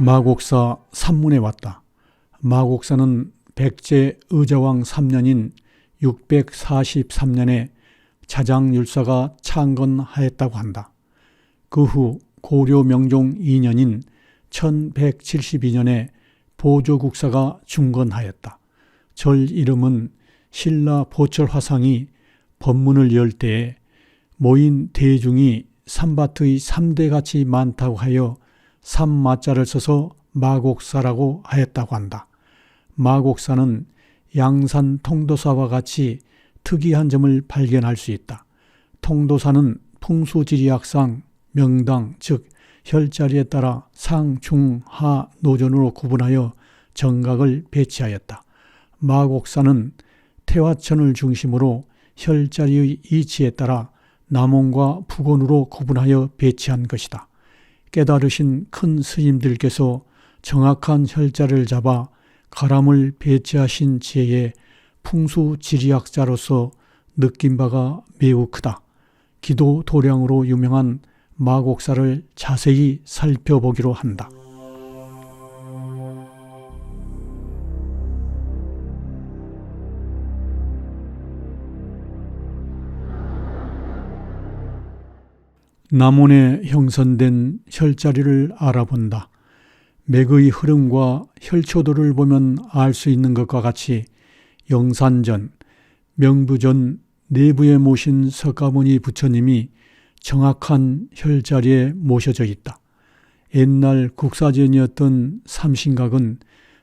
마곡사 산문에 왔다. 마곡사는 백제 의자왕 3년인 643년에 자장율사가 창건하였다고 한다. 그 후 고려 명종 2년인 1172년에 보조국사가 중건하였다. 절 이름은 신라 보철 화상이 법문을 열 때에 모인 대중이 삼바트의 삼대 같이 많다고 하여 삼마자를 써서 마곡사라고 하였다고 한다. 마곡사는 양산 통도사와 같이 특이한 점을 발견할 수 있다. 통도사는 풍수지리학상 명당 즉 혈자리에 따라 상, 중, 하 노전으로 구분하여 정각을 배치하였다. 마곡사는 태화천을 중심으로 혈자리의 이치에 따라 남원과 북원으로 구분하여 배치한 것이다. 깨달으신 큰 스님들께서 정확한 혈자를 잡아 가람을 배치하신 지혜에 풍수 지리학자로서 느낀 바가 매우 크다. 기도 도량으로 유명한 마곡사를 자세히 살펴보기로 한다. 남원에 형성된 혈자리를 알아본다. 맥의 흐름과 혈초도를 보면 알 수 있는 것과 같이 영산전, 명부전 내부에 모신 석가모니 부처님이 정확한 혈자리에 모셔져 있다. 옛날 국사전이었던 삼신각은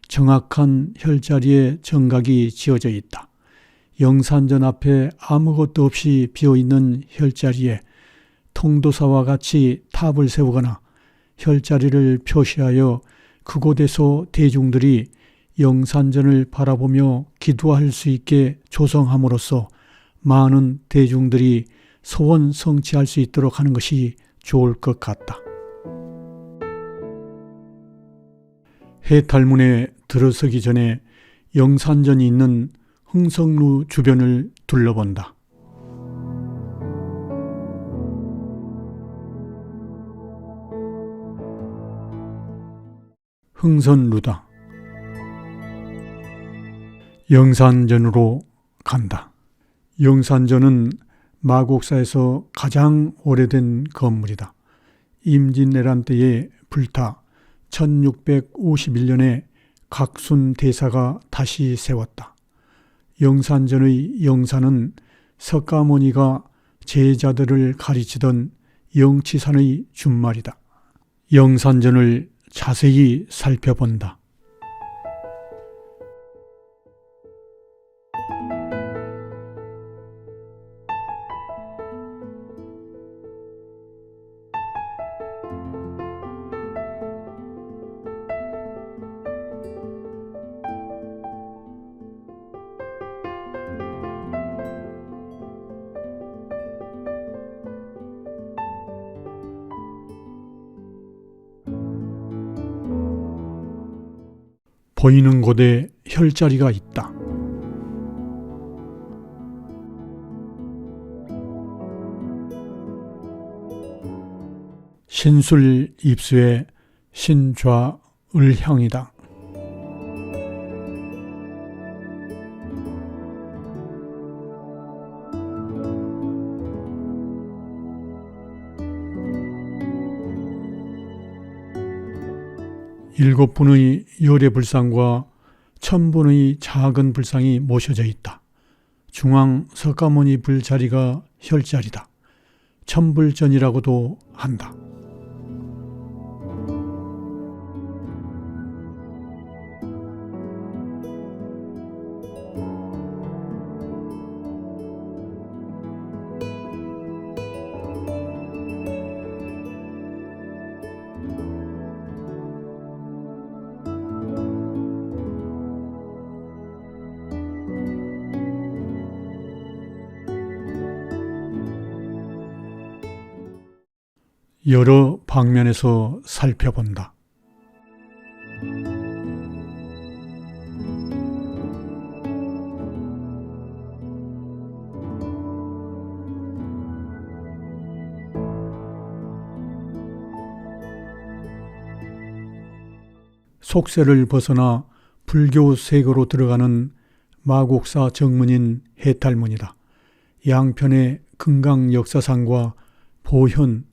정확한 혈자리에 정각이 지어져 있다. 영산전 앞에 아무것도 없이 비어 있는 혈자리에 통도사와 같이 탑을 세우거나 혈자리를 표시하여 그곳에서 대중들이 영산전을 바라보며 기도할 수 있게 조성함으로써 많은 대중들이 소원 성취할 수 있도록 하는 것이 좋을 것 같다. 해탈문에 들어서기 전에 영산전이 있는 흥성루 주변을 둘러본다. 흥선루다. 영산전으로 간다. 영산전은 마곡사에서 가장 오래된 건물이다. 임진왜란 때에 불타 1651년에 각순 대사가 다시 세웠다. 영산전의 영산은 석가모니가 제자들을 가르치던 영치산의 준말이다. 영산전을 자세히 살펴본다. 보이는 곳에 혈자리가 있다. 신술 입수의 신좌을향이다. 일곱 분의 열의 불상과 천 분의 작은 불상이 모셔져 있다. 중앙 석가모니 불자리가 혈자리다. 천불전이라고도 한다. 여러 방면에서 살펴본다. 속세를 벗어나 불교 세계로 들어가는 마곡사 정문인 해탈문이다. 양편의 금강 역사상과 보현,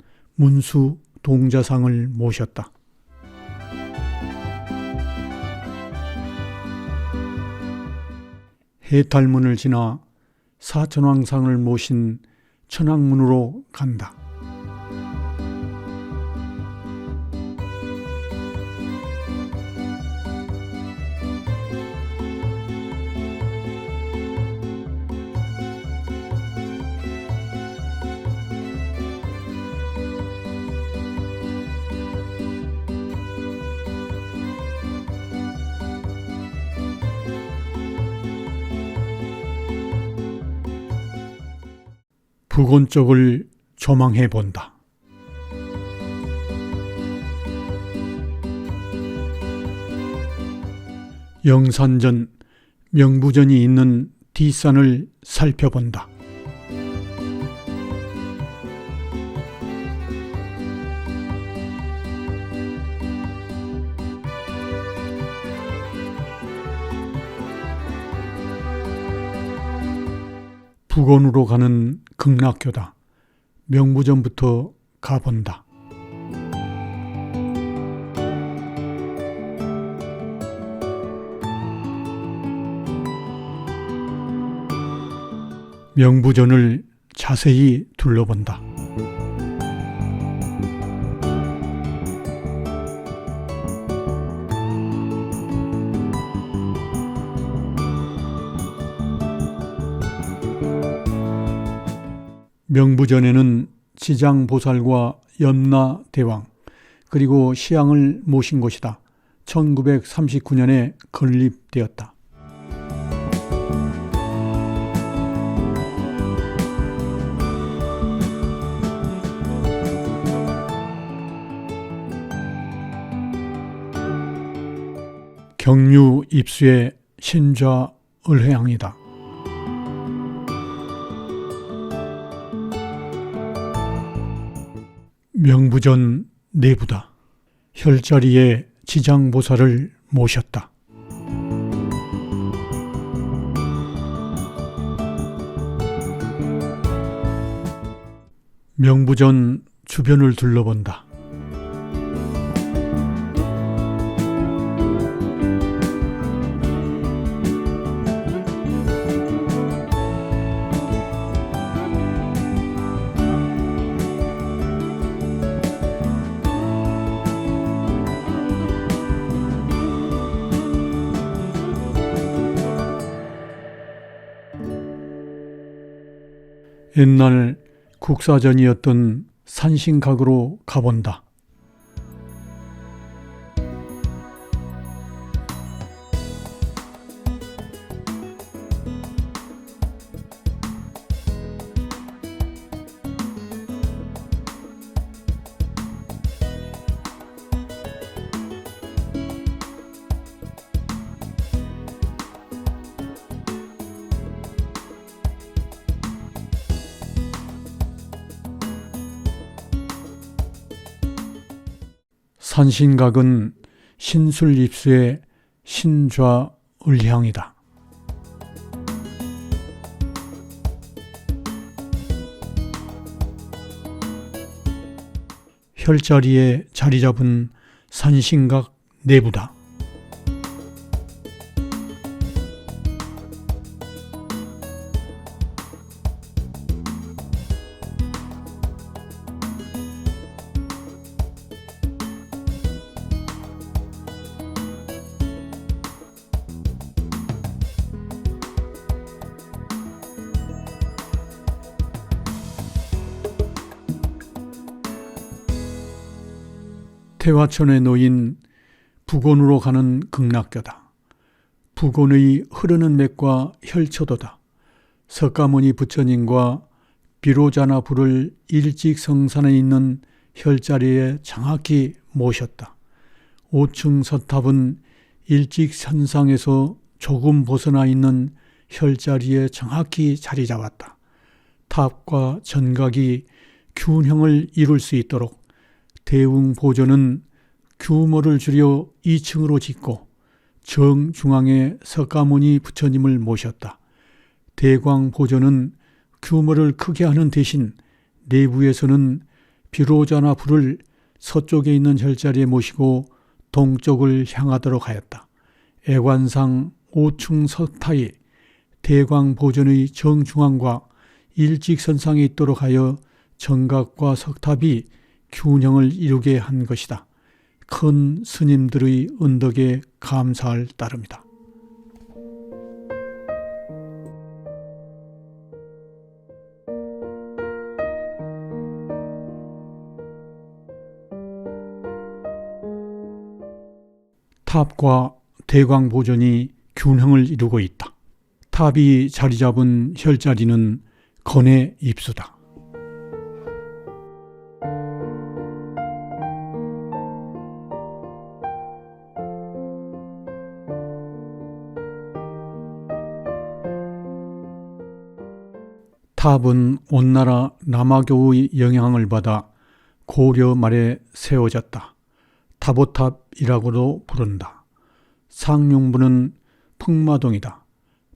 문수, 동자상을 모셨다. 해탈문을 지나 사천왕상을 모신 천왕문으로 간다. 북원 쪽을 조망해 본다. 영산전, 명부전이 있는 뒷산을 살펴본다. 북원으로 가는 극락교다. 명부전부터 가본다. 명부전을 자세히 둘러본다. 명부전에는 지장 보살과 염라대왕 그리고 시양을 모신 곳이다. 1939년에 건립되었다. 경류 입수의 신좌 을회항이다. 명부전 내부다. 혈자리에 지장보살을 모셨다. 명부전 주변을 둘러본다. 옛날 국사전이었던 산신각으로 가본다. 산신각은 신술 입수의 신좌 을향이다. 혈자리에 자리 잡은 산신각 내부다. 태화천에 놓인 북원으로 가는 극락교다. 북원의 흐르는 맥과 혈초도다. 석가모니 부처님과 비로자나 불을 일직성산에 있는 혈자리에 정확히 모셨다. 5층 서탑은 일직선상에서 조금 벗어나 있는 혈자리에 정확히 자리 잡았다. 탑과 전각이 균형을 이룰 수 있도록 대웅 보조는 규모를 줄여 2층으로 짓고 정중앙에 석가모니 부처님을 모셨다. 대광보전은 규모를 크게 하는 대신 내부에서는 비로자나 불을 서쪽에 있는 혈자리에 모시고 동쪽을 향하도록 하였다. 애관상 5층 석탑이 대광보전의 정중앙과 일직선상에 있도록 하여 정각과 석탑이 균형을 이루게 한 것이다. 큰 스님들의 은덕에 감사할 따름이다. 탑과 대광보전이 균형을 이루고 있다. 탑이 자리 잡은 혈자리는 건의 입수다. 탑은 온나라 남아교의 영향을 받아 고려 말에 세워졌다. 타보탑이라고도 부른다. 상용부는 풍마동이다.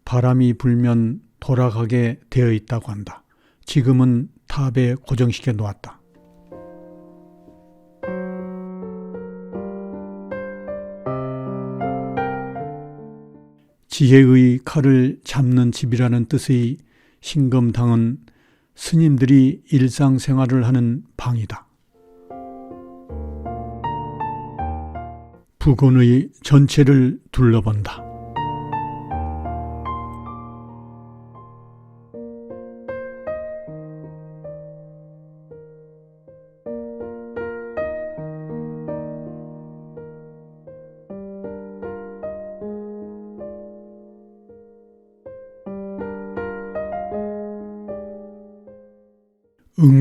바람이 불면 돌아가게 되어 있다고 한다. 지금은 탑에 고정시켜 놓았다. 지혜의 칼을 잡는 집이라는 뜻의 신금당은 스님들이 일상생활을 하는 방이다. 부근의 전체를 둘러본다.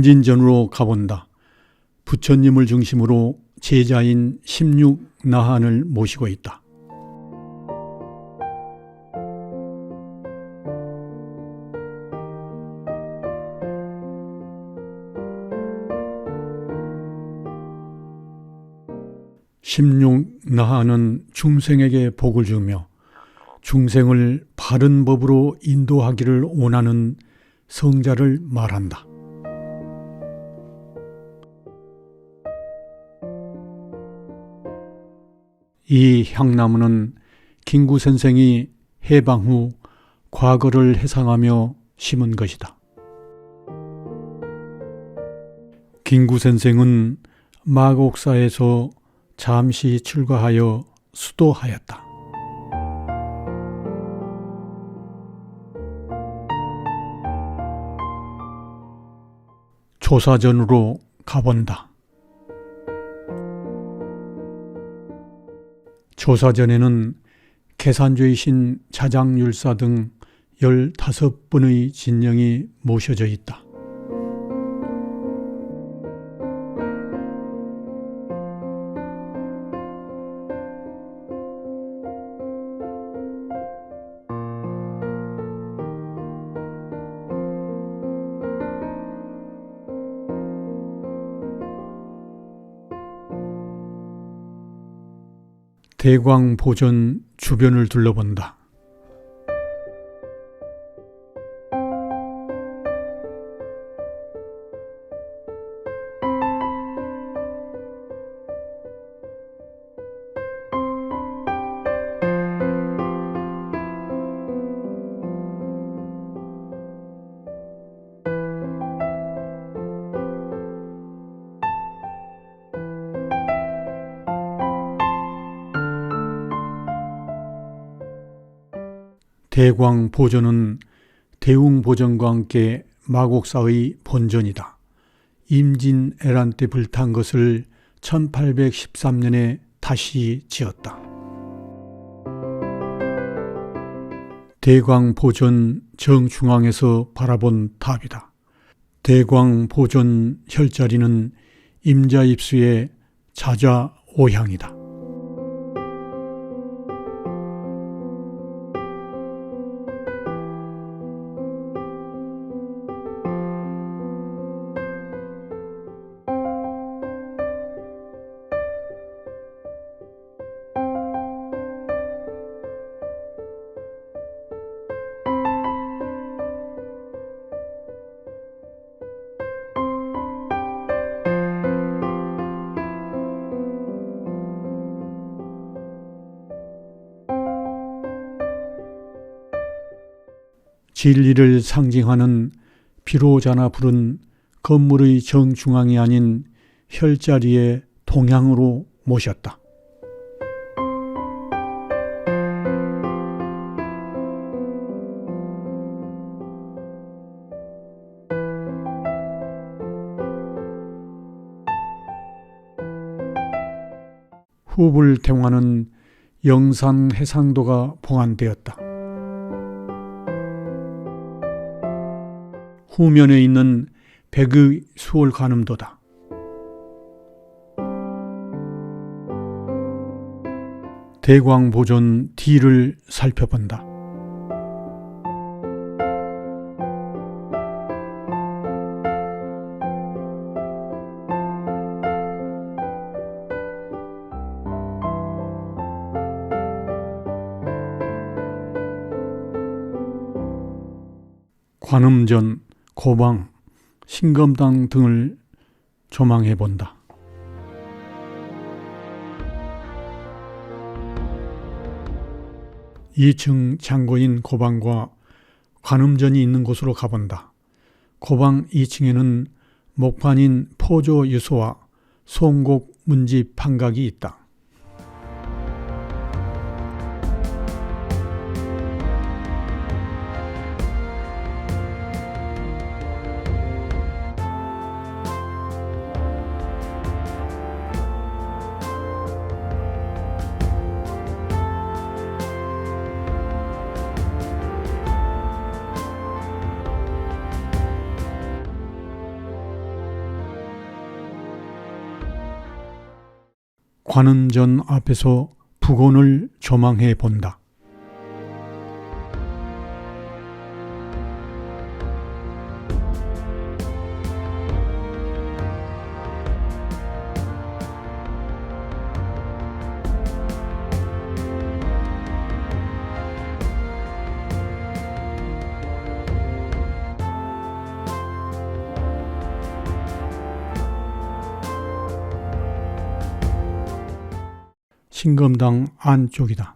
응진전으로 가본다. 부처님을 중심으로 제자인 16나한을 모시고 있다. 십육나한은 중생에게 복을 주며 중생을 바른 법으로 인도하기를 원하는 성자를 말한다. 이 향나무는 김구 선생이 해방 후 과거를 해상하며 심은 것이다. 김구 선생은 마곡사에서 잠시 출가하여 수도하였다. 조사전으로 가본다. 조사전에는 계산주의 신 자장율사 등 15분의 진령이 모셔져 있다. 대광 보전 주변을 둘러본다. 대광 보전은 대웅 보전과 함께 마곡사의 본전이다. 임진 에란 때 불탄 것을 1813년에 다시 지었다. 대광 보전 정중앙에서 바라본 탑이다. 대광 보전 혈자리는 임자 입수의 자좌 오향이다. 진리를 상징하는 비로자나 불은 건물의 정중앙이 아닌 혈자리의 동향으로 모셨다. 후불 대화는 영산 해상도가 봉안되었다. 후면에 있는 백의 수월 관음도다. 대광보존 D를 살펴본다. 관음전, 고방, 신검당 등을 조망해 본다. 이층 창고인 고방과 관음전이 있는 곳으로 가본다. 고방 2층에는 목판인 포조 유소와 송곡 문집 판각이 있다. 관음전 앞에서 북원을 조망해 본다. 신검당 안쪽이다.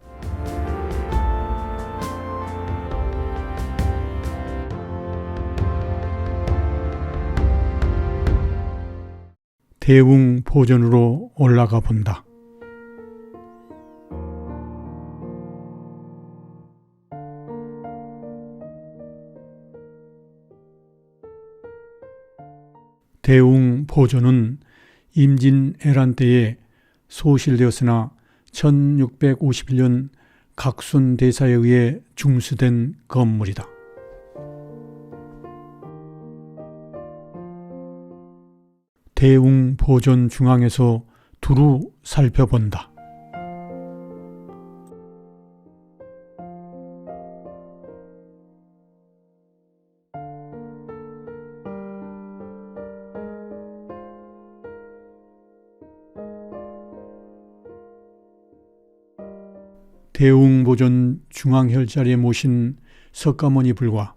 대웅 보전으로 올라가 본다. 대웅 보전은 임진 애란 때에 소실되었으나 1651년 각순 대사에 의해 중수된 건물이다. 대웅 보존 중앙에서 두루 살펴본다. 대웅보존 중앙혈 자리에 모신 석가모니 불과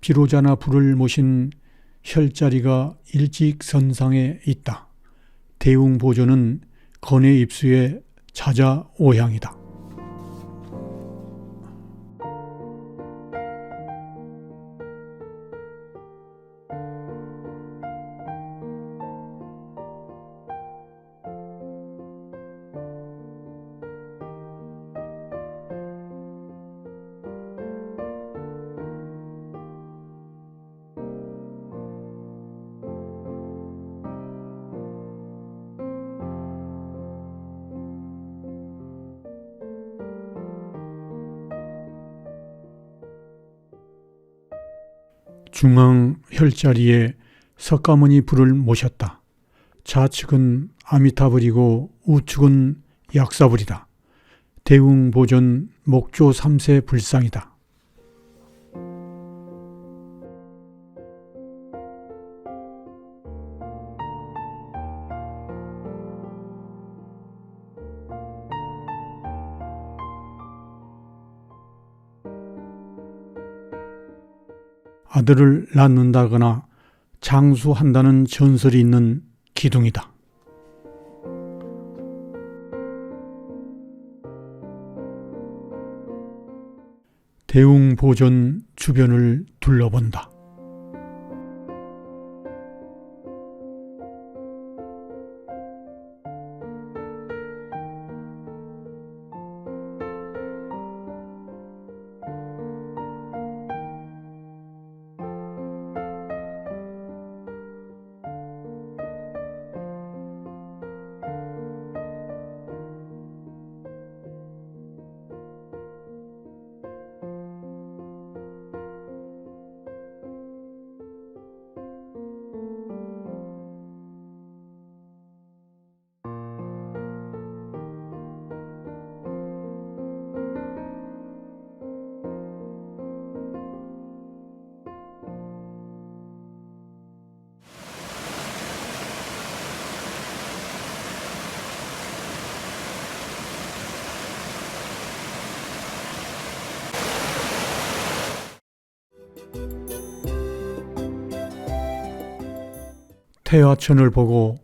비로자나 불을 모신 혈자리가 일직선상에 있다. 대웅보존은 건의 입수의 자자 오향이다. 중앙 혈자리에 석가모니 불을 모셨다. 좌측은 아미타불이고 우측은 약사불이다. 대웅보존 목조 3세 불상이다. 아들을 낳는다거나 장수한다는 전설이 있는 기둥이다. 대웅보존 주변을 둘러본다. 태화천을 보고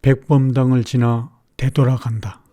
백범당을 지나 되돌아간다.